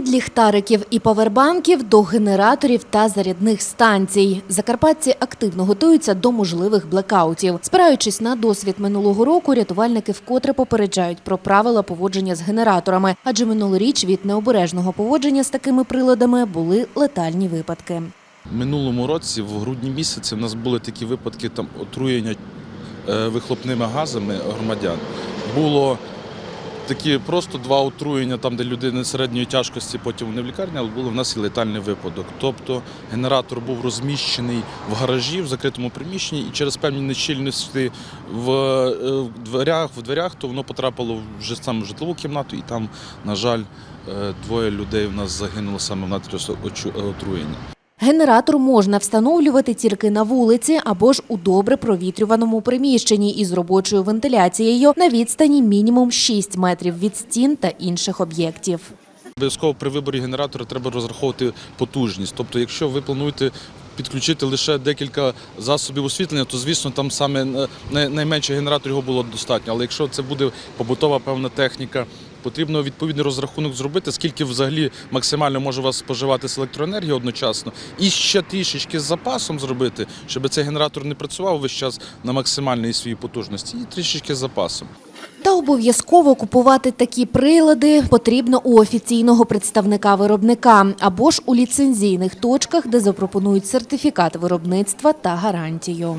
Від ліхтариків і павербанків до генераторів та зарядних станцій. Закарпатці активно готуються до можливих блекаутів. Спираючись на досвід минулого року, рятувальники вкотре попереджають про правила поводження з генераторами, адже минулоріч від необережного поводження з такими приладами були летальні випадки. Минулому році, в грудні місяці, в нас були такі випадки там отруєння е, вихлопними газами громадян. Було такі просто два отруєння, там, де людини середньої тяжкості, потім вони в лікарні, але було в нас і летальний випадок. Тобто генератор був розміщений в гаражі, в закритому приміщенні, і через певні нещільності в е, в дверях, в дверях, то воно потрапило вже саме в житлову кімнату, і там, на жаль, е, двоє людей в нас загинуло саме внаслідок очу- отруєння. Генератор можна встановлювати тільки на вулиці або ж у добре провітрюваному приміщенні із робочою вентиляцією на відстані мінімум 6 метрів від стін та інших об'єктів. Обов'язково при виборі генератора треба розраховувати потужність. Тобто, якщо ви плануєте підключити лише декілька засобів освітлення, то звісно там саме е, най- найменший генератор його було достатньо. Але якщо це буде побутова певна техніка, потрібно відповідний розрахунок зробити, скільки взагалі максимально може у вас споживатися електроенергія одночасно, і ще трішечки з запасом зробити, щоб цей генератор не працював весь час на максимальній своїй потужності, і трішечки з запасом. Та обов'язково купувати такі прилади потрібно у офіційного представника виробника або ж у ліцензійних точках, де запропонують сертифікат виробництва та гарантію.